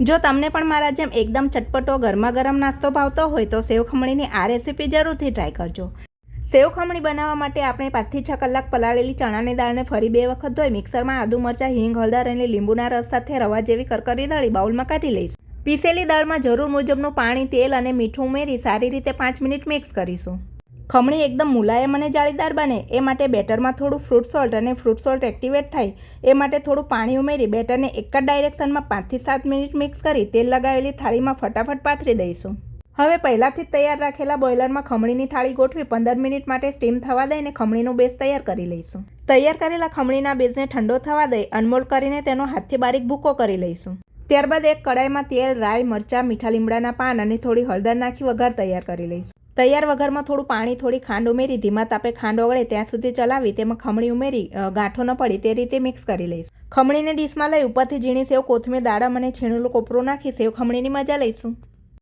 જો તમને પણ મારા જેમ એકદમ ચટપટો ગરમા ગરમ નાસ્તો ભાવતો હોય તો સેવ ખમણીની આ રેસીપી જરૂરથી ટ્રાય કરજો. સેવ ખમણી બનાવવા માટે આપણે પાંચથી છ કલાક પલાળેલી ચણાની દાળને ફરી બે વખત ધોઈ મિક્સરમાં આદુ મરચાં, હિંગ, હળદર અને લીંબુના રસ સાથે રવા જેવી કરકરી દળી બાઉલમાં કાઢી લઈશું. પીસેલી દાળમાં જરૂર મુજબનું પાણી, તેલ અને મીઠું ઉમેરી સારી રીતે પાંચ મિનિટ મિક્સ કરીશું. ખમણી એકદમ મુલાયમ અને જાળીદાર બને. એ માટે બેટરમાં થોડું ફ્રૂટ સોલ્ટ અને ફ્રૂટ સોલ્ટ એક્ટિવેટ થાય. એ માટે થોડું પાણી ઉમેરી બેટરને એક જ ડાયરેક્શનમાં પાંચથી સાત મિનિટ મિક્સ કરી તેલ લગાવેલી થાળીમાં ફટાફટ પાથરી દઈશું. હવે પહેલાંથી જ તૈયાર રાખેલા બોઇલરમાં ખમણીની થાળી ગોઠવી પંદર મિનિટ માટે સ્ટીમ થવા દઈને ખમણીનું બેઝ તૈયાર કરી લઈશું. તૈયાર કરેલા ખમણીના બેઝને ઠંડો થવા દઈ અનમોલ્ડ કરીને તેનો હાથથી બારીક ભૂકો કરી લઈશું. ત્યારબાદ એક કડાઈમાં તેલ, રાઈ, મરચાં, મીઠા લીમડાના પાન અને થોડી હળદર નાખી વઘાર તૈયાર કરી લઈશું. તૈયાર વઘારમાં થોડું પાણી, થોડી ખાંડ ઉમેરી, ધીમા તાપે ખાંડ ઓગળે ત્યાં સુધી ચલાવી, તેમાં ખમણી ઉમેરી ગાંઠો ન પડે, તે રીતે મિક્સ કરી લઈશું. ખમણીને ડીશમાં લઈ ઉપરથી ઝીણી સેવ, કોથમીર, દાડમ અને છીણેલું કોપરું નાખી સેવ ખમણીની મજા લઈશું.